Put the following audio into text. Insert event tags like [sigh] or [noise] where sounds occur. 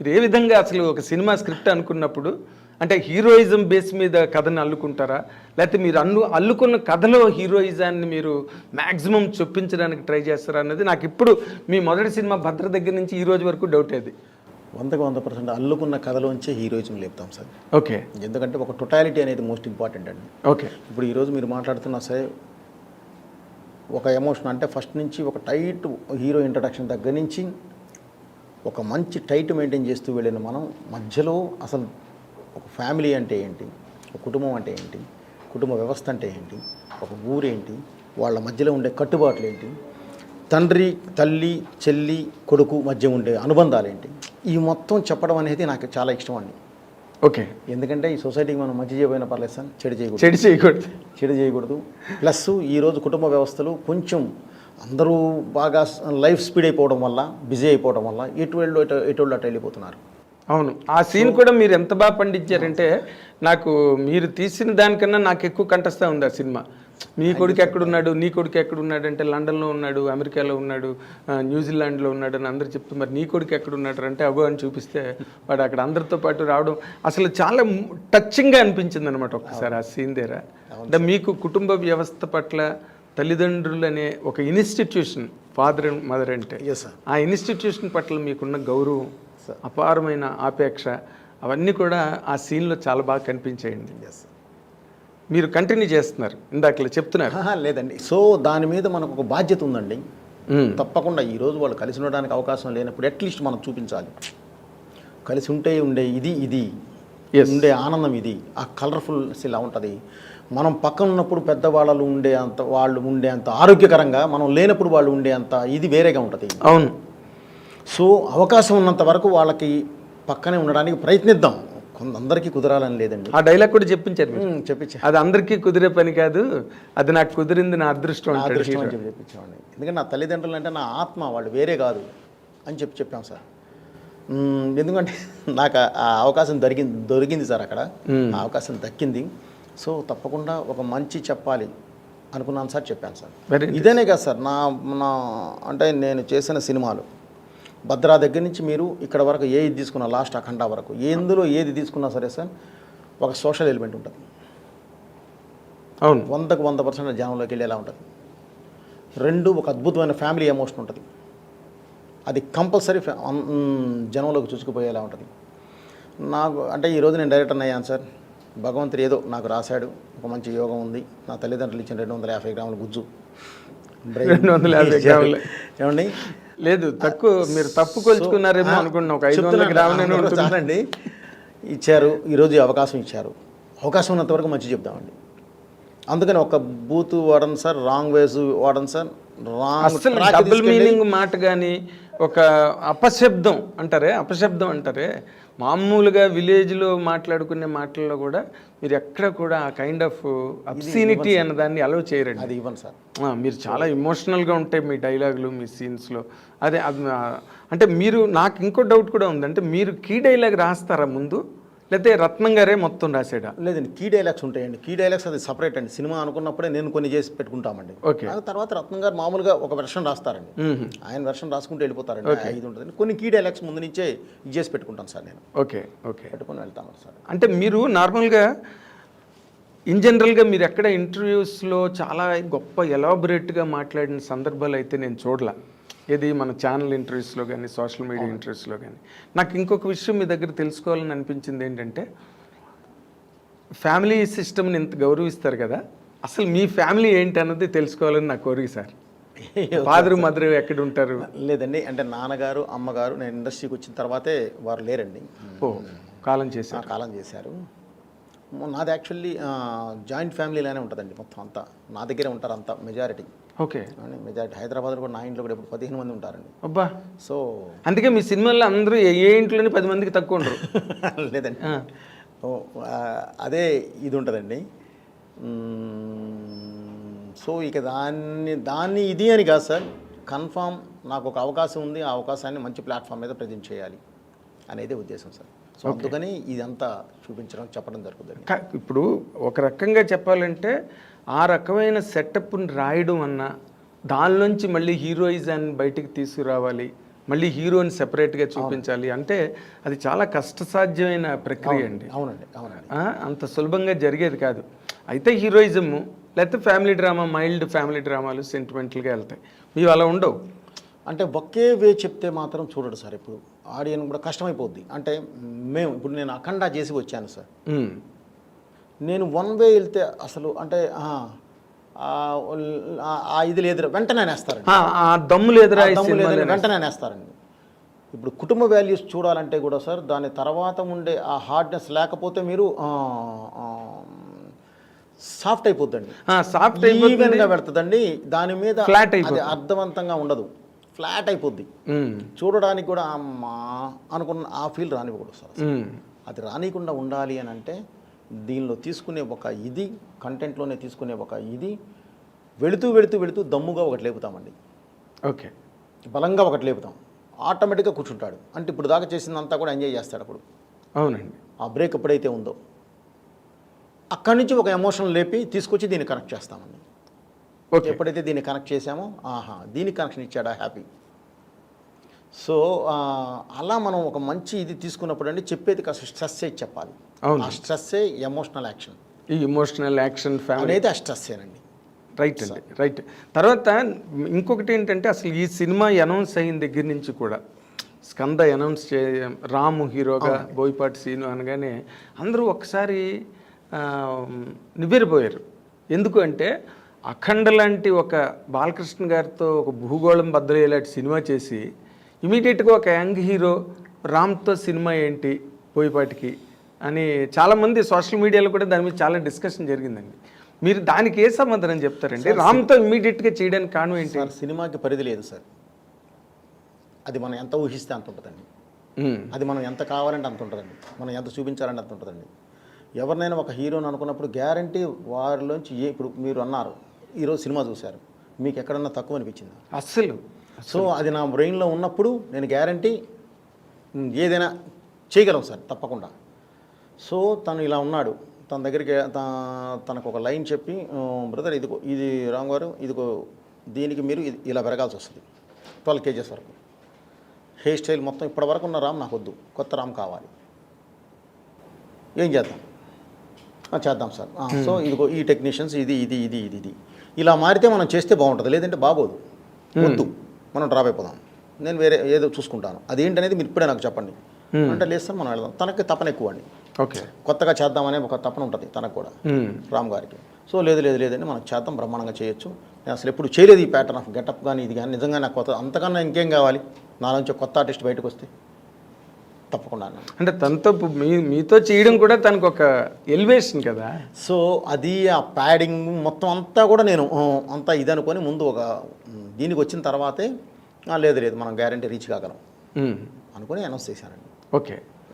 మీరు ఏ విధంగా అసలు ఒక సినిమా స్క్రిప్ట్ అనుకున్నప్పుడు అంటే హీరోయిజం బేస్ మీద కథను అల్లుకుంటారా? లేకపోతే మీరు అల్లు అల్లుకున్న కథలో హీరోయిజాన్ని మీరు మ్యాక్సిమం చొప్పించడానికి ట్రై చేస్తారా అన్నది నాకు ఇప్పుడు మీ మొదటి సినిమా భద్ర దగ్గర నుంచి ఈ రోజు వరకు డౌట్ అది వందకు వంద పర్సెంట్ అల్లుకున్న కథలోంచే హీరోయిజం లేపుతాం సార్. ఓకే. ఎందుకంటే ఒక టొటాలిటీ అనేది మోస్ట్ ఇంపార్టెంట్ అండి. ఓకే. ఇప్పుడు ఈరోజు మీరు మాట్లాడుతున్నా సరే ఒక ఎమోషన్ అంటే ఫస్ట్ నుంచి ఒక టైట్ హీరో ఇంట్రడక్షన్ దగ్గర నుంచి ఒక మంచి టైట్ మెయింటైన్ చేస్తూ వెళ్ళిన మనం మధ్యలో అసలు ఒక ఫ్యామిలీ అంటే ఏంటి? ఒక కుటుంబం అంటే ఏంటి? కుటుంబ వ్యవస్థ అంటే ఏంటి? ఒక ఊరేంటి వాళ్ళ మధ్యలో ఉండే కట్టుబాట్లు ఏంటి? తండ్రి తల్లి చెల్లి కొడుకు మధ్య ఉండే అనుబంధాలు ఏంటి? ఈ మొత్తం చెప్పడం అనేది నాకు చాలా ఇష్టం అండి. ఓకే. ఎందుకంటే ఈ సొసైటీకి మనం మంచి చేయబోయిన పర్లేదు సార్ చెడు చేయకూడదు. చెడు చేయకూడదు. చెడు చేయకూడదు. ప్లస్ ఈరోజు కుటుంబ వ్యవస్థలు కొంచెం అందరూ బాగా లైఫ్ స్పీడ్ అయిపోవడం వల్ల బిజీ అయిపోవడం వల్ల ఎటువంటి ఎటు ఎటువంటి అటు వెళ్ళిపోతున్నారు? అవును. ఆ సీన్ కూడా మీరు ఎంత బాగా పండించారంటే నాకు మీరు తీసిన దానికన్నా నాకు ఎక్కువ కంటస్తా ఉంది ఆ సినిమా. మీ కొడుకు ఎక్కడున్నాడు నీ కొడుకు ఎక్కడున్నాడు అంటే లండన్లో ఉన్నాడు అమెరికాలో ఉన్నాడు న్యూజిలాండ్లో ఉన్నాడు అని అందరు చెప్తే మరి నీ కొడుకు ఎక్కడున్నాడు అంటే అగో అని చూపిస్తే వాడు అక్కడ అందరితో పాటు రావడం అసలు చాలా టచింగ్గా అనిపించింది అనమాట ఒక్కసారి ఆ సీన్ దగ్గర. అంటే మీకు కుటుంబ వ్యవస్థ పట్ల తల్లిదండ్రులు అనే ఒక ఇన్స్టిట్యూషన్ ఫాదర్ అండ్ మదర్ అంటే. ఆ ఇన్స్టిట్యూషన్ పట్ల మీకున్న గౌరవం అపారమైన ఆపేక్ష అవన్నీ కూడా ఆ సీన్లో చాలా బాగా కనిపించేయండి. ఎస్ మీరు కంటిన్యూ చేస్తున్నారు ఇందాకలా చెప్తున్నారు. లేదండి. సో దాని మీద మనకు ఒక బాధ్యత ఉందండి. తప్పకుండా ఈరోజు వాళ్ళు కలిసి ఉండడానికి అవకాశం లేనప్పుడు అట్లీస్ట్ మనం చూపించాలి. కలిసి ఉంటే ఉండే ఇది ఇది. ఉండే ఆనందం ఇది. ఆ కలర్ఫుల్నెస్ ఇలా ఉంటుంది. మనం పక్కన ఉన్నప్పుడు పెద్దవాళ్ళు ఉండే అంత వాళ్ళు ఉండే అంత ఆరోగ్యకరంగా మనం లేనప్పుడు వాళ్ళు ఉండే అంత ఇది వేరేగా ఉంటుంది. అవును. సో అవకాశం ఉన్నంత వరకు వాళ్ళకి పక్కనే ఉండడానికి ప్రయత్నిద్దాం. కొందరికి కుదరాలని లేదండి. ఆ డైలాగ్ కూడా చెప్పించారు మీరు. మ్మ్, చెప్పించా. అది అందరికీ కుదిరే పని కాదు. అది నాకు కుదిరింది నా అదృష్టం అదృష్టం అని హీరో. చెప్పి చెప్పించామండి ఎందుకంటే నా తల్లిదండ్రులు అంటే నా ఆత్మ వాళ్ళు వేరే కాదు అని చెప్పి చెప్పాం సార్. ఎందుకంటే నాకు ఆ- అవకాశం దొరికింది దొరికింది సార్ అక్కడ. ఆ అవకాశం దక్కింది. సో తప్పకుండా ఒక మంచి చెప్పాలి అనుకున్నాను సార్ చెప్పాను సార్. ఇదేనే కాదు సార్ నా నా అంటే నేను చేసిన సినిమాలు. భద్రా దగ్గర నుంచి మీరు ఇక్కడ వరకు ఏది తీసుకున్నా లాస్ట్ అఖండ వరకు ఎందులో ఏది తీసుకున్నా సరే సార్ ఒక సోషల్ ఎలిమెంట్ ఉంటుంది. అవును. వందకు వంద పర్సెంట్ జనంలోకి వెళ్ళేలా ఉంటుంది. రెండు ఒక అద్భుతమైన ఫ్యామిలీ ఎమోషన్ ఉంటుంది. అది కంపల్సరీ జనంలోకి చూసుకుపోయేలా ఉంటుంది. నాకు అంటే ఈరోజు నేను డైరెక్టర్ అయ్యాను సార్. భగవంతుడు ఏదో నాకు రాశాడు. ఒక మంచి యోగం ఉంది. నా తల్లిదండ్రులు ఇచ్చిన రెండు వందల యాభై గ్రాముల గుజ్జు. రెండు వందల యాభై [laughs] గ్రాములు. ఏమండి? లేదు తక్కువ మీరు తప్పు కొలుచుకున్నారేమో అనుకున్నా. ఒక ఐదు వందల గ్రాములు చాలండి. ఇచ్చారు. ఈరోజు అవకాశం ఇచ్చారు. అవకాశం ఉన్నంత వరకు మంచి చెప్దామండి. అందుకని ఒక బూత్ వాడను సార్. రాంగ్ వేస్ వాడను సార్. రాంగ్ డబుల్ మీనింగ్ మాట కానీ ఒక అపశబ్దం అంటారే అపశబ్దం అంటారే. మామూలుగా విలేజ్లో మాట్లాడుకునే మాటల్లో కూడా మీరు ఎక్కడ కూడా ఆ కైండ్ ఆఫ్ అబ్సీనిటీ అన్న దాన్ని అలవ్ చేయరండి. అది ఇవ్వండి సార్ మీరు చాలా ఎమోషనల్గా ఉంటాయి మీ డైలాగులు మీ సీన్స్లో అదే అంటే మీరు నాకు ఇంకో డౌట్ కూడా ఉంది అంటే మీరు కీ డైలాగ్ రాస్తారా ముందు? లేకపోతే రత్నం గారే మొత్తం రాసాడా? లేదండి కీ డైలాగ్స్ ఉంటాయండి. కీ డైలాగ్స్ అది సపరేట్ అండి. సినిమా అనుకున్నప్పుడే నేను కొన్ని చేసి పెట్టుకుంటామండి. ఓకే. ఆ తర్వాత రత్నం గారు మామూలుగా ఒక వెర్షన్ రాస్తారండి. ఆయన వెర్షన్ రాసుకుంటూ వెళ్ళిపోతారండి. ఐదు ఉంటుంది కొన్ని కీ డైలాగ్స్ ముందు నుంచే ఇది చేసి పెట్టుకుంటాను సార్ నేను. Okay okay. పెట్టుకొని వెళ్తాను సార్. అంటే మీరు నార్మల్గా ఇన్ జనరల్గా మీరు ఎక్కడ ఇంటర్వ్యూస్లో చాలా గొప్ప ఎలాబొరేట్గా మాట్లాడిన సందర్భాలు అయితే నేను చూడలా. ఏది మన ఛానల్ ఇంటర్వ్యూస్లో కానీ సోషల్ మీడియా ఇంటర్వ్యూస్లో కానీ నాకు ఇంకొక విషయం మీ దగ్గర తెలుసుకోవాలని అనిపించింది ఏంటంటే ఫ్యామిలీ సిస్టమ్ని ఇంత గౌరవిస్తారు కదా అసలు మీ ఫ్యామిలీ ఏంటి అన్నది తెలుసుకోవాలని నా కోరిక సార్. [laughs] ఫాదర్ మదర్ ఎక్కడ ఉంటారు? లేదండి అంటే నాన్నగారు అమ్మగారు నేను ఇండస్ట్రీకి వచ్చిన తర్వాతే వారు లేరండి. ఓ కాలం చేశారు. కాలం చేశారు. నాది యాక్చువల్లీ జాయింట్ ఫ్యామిలీలానే ఉంటుందండి మొత్తం అంతా. నా దగ్గరే ఉంటారు అంతా మెజారిటీ ఓకే. మెజారిటీ హైదరాబాద్లో కూడా నా ఇంట్లో కూడా ఇప్పుడు పదిహేను మంది ఉంటారండి. అబ్బా! సో అందుకే మీ సినిమాల్లో అందరూ ఏ ఇంట్లోని పది మందికి తక్కువ ఉండరు. [laughs] లేదండి. అదే ఇది ఉంటుందండి. సో ఇక దాన్ని దాన్ని ఇది అని కాదు సార్. కన్ఫామ్ నాకు ఒక అవకాశం ఉంది ఆ అవకాశాన్ని మంచి ప్లాట్ఫామ్ మీద ప్రజెంట్ చేయాలి అనేది ఉద్దేశం సార్. సో అందుకని ఇదంతా చూపించడం చెప్పడం జరుగుతుంది. ఇప్పుడు ఒక రకంగా చెప్పాలంటే ఆ రకమైన సెటప్ని రాయడం అన్న దానిలోంచి మళ్ళీ హీరోయిజాన్ని బయటికి తీసుకురావాలి మళ్ళీ హీరోని సెపరేట్గా చూపించాలి అంటే అది చాలా కష్టసాధ్యమైన ప్రక్రియ అండి. అవునండి. అవునండి. అంత సులభంగా జరిగేది కాదు. అయితే హీరోయిజము లేకపోతే ఫ్యామిలీ డ్రామా మైల్డ్ ఫ్యామిలీ డ్రామాలు సెంటిమెంటల్గా వెళ్తాయి. మీవి అలా ఉండవు. అంటే ఒకే వే చెప్తే మాత్రం చూడడు సార్ ఇప్పుడు. ఆడియన్ కూడా కష్టమైపోద్ది. అంటే మేము ఇప్పుడు నేను అఖండ చేసి వచ్చాను సార్. నేను వన్ వే వెళ్తే అసలు అంటే ఆ, ఇది లేదు వెంటనే నేస్తారండి ఎదురా ఆ దమ్ము లేదని వెంటనే నేస్తారండి ఇప్పుడు కుటుంబ వాల్యూస్ చూడాలంటే కూడా సార్ దాని తర్వాత ఉండే ఆ హార్డ్నెస్ లేకపోతే మీరు సాఫ్ట్ అయిపోద్దండి. సాఫ్ట్ ఈవెన్గా పెడుతుందండి. దాని మీద అది అయిపోతుంది. అర్థవంతంగా ఉండదు. ఫ్లాట్ అయిపోద్ది. చూడడానికి కూడా అమ్మా అనుకున్న ఆ ఫీల్ రానివ్వకూడదు సార్ అది రానికుండా ఉండాలి అని అంటే దీనిలో తీసుకునే ఒక ఇది కంటెంట్లోనే తీసుకునే ఒక ఇది వెళుతూ వెళుతూ వెళుతూ దమ్ముగా ఒకటి లేపుతామండి. ఓకే. బలంగా ఒకటి లేపుతాం. ఆటోమేటిక్గా కూర్చుంటాడు. అంటే ఇప్పుడు దాకా చేసిందంతా కూడా ఎంజాయ్ చేస్తాడు అప్పుడు. అవునండి. ఆ బ్రేక్ ఎప్పుడైతే ఉందో అక్కడి నుంచి ఒక ఎమోషన్ లేపి తీసుకొచ్చి దీన్ని కనెక్ట్ చేస్తామండి. ఓకే ఎప్పుడైతే దీన్ని కనెక్ట్ చేసామో ఆహా దీనికి కనెక్షన్ ఇచ్చాడా హ్యాపీ సో అలా మనం ఒక మంచి ఇది తీసుకున్నప్పుడు అండి చెప్పేది కాస్త స్ట్రెస్ చేసి చెప్పాలి. అవును. ఆ స్ట్రెస్సే ఎమోషనల్ యాక్షన్ ఈ ఇమోషనల్ యాక్షన్ ఫ్యామిలీ అనేది ఆ స్ట్రెస్సేనండి రైట్ అండి రైట్ తర్వాత ఇంకొకటి ఏంటంటే అసలు ఈ సినిమా అనౌన్స్ అయిన దగ్గర నుంచి కూడా స్కంద అనౌన్స్ చే రాము హీరోగా బోయపాటి సీను అనగానే అందరూ ఒకసారి నివ్వెరపోయారు. ఎందుకు అంటే అఖండ లాంటి ఒక బాలకృష్ణ గారితో ఒక భూగోళం బద్దలయ్యే లాంటి సినిమా చేసి ఇమీడియట్గా ఒక యంగ్ హీరో రామ్తో సినిమా ఏంటి బోయపాటికి అని చాలామంది సోషల్ మీడియాలో కూడా దాని మీద చాలా డిస్కషన్ జరిగిందండి. మీరు దానికి ఏ సమాధానం చెప్తారండి? రామ్తో ఇమీడియట్గా చేయడానికి కారణం ఏంటి? సినిమాకి పరిధి లేదు సార్. అది మనం ఎంత ఊహిస్తే అంత ఉంటుందండి. అది మనం ఎంత కావాలంటే అంత ఉంటుందండి. మనం ఎంత చూపించాలంటే అంత ఉంటుందండి. ఎవరినైనా ఒక హీరోని అనుకున్నప్పుడు గ్యారంటీ వారిలోంచి ఏ ఇప్పుడు మీరు అన్నారు ఈరోజు సినిమా చూశారు. మీకు ఎక్కడన్నా తక్కువ అనిపించిందా? అస్సలు. సో అది నా బ్రెయిన్లో ఉన్నప్పుడు నేను గ్యారంటీ ఏదైనా చేయగలం సార్ తప్పకుండా. సో తను ఇలా ఉన్నాడు. తన దగ్గరికి తనకు ఒక లైన్ చెప్పి బ్రదర్ ఇదిగో ఇది రామ్ గారు ఇదిగో దీనికి మీరు ఇది- ఇలా పెరగాల్సి వస్తుంది. ట్వెల్వ్ కేజెస్ వరకు. హెయిర్ స్టైల్ మొత్తం ఇప్పటి వరకు ఉన్న రామ్ నాకు వద్దు కొత్త రామ్ కావాలి. ఏం చేద్దాం? చేద్దాం సార్. సో ఇదిగో ఈ టెక్నీషియన్స్ ఇది ఇది ఇది ఇది ఇది. ఇలా మారితే మనం చేస్తే బాగుంటుంది. లేదంటే బాగోదు. వద్దు. మనం డ్రాప్ అయిపోదాం. నేను వేరే ఏదో చూసుకుంటాను. అదేంటనేది మీరు ఇప్పుడే నాకు చెప్పండి. అంటే లేదు మనం వెళ్దాం. తనకి తపన ఎక్కువ అండి. ఓకే. కొత్తగా చేద్దామనే ఒక తపన ఉంటుంది తనకు కూడా. రామ్ గారికి. సో లేదు లేదు లేదండి. మనం చేద్దాం బ్రహ్మాండంగా చేయొచ్చు. నేను అసలు ఎప్పుడు చేయలేదు ఈ ప్యాటర్న్ ఆఫ్ గెటప్ కానీ ఇది కానీ నిజంగా నాకు కొత్త అంతకన్నా ఇంకేం కావాలి? నా నుంచి ఒక కొత్త ఆర్టిస్ట్ బయటకు వస్తే. తప్పకుండా అంటే తనతో మీ మీతో చేయడం కూడా తనకు ఒక ఎలివేషన్ కదా. సో అది ఆ ప్యాడింగ్ మొత్తం అంతా కూడా నేను అంతా ఇది అనుకొని ముందు ఒక దీనికి వచ్చిన తర్వాతే "ఆ, లేదు లేదు మనం గ్యారంటీ రీచ్ కాగలం అనుకొని అనౌన్స్ చేశానండి. ఓకే.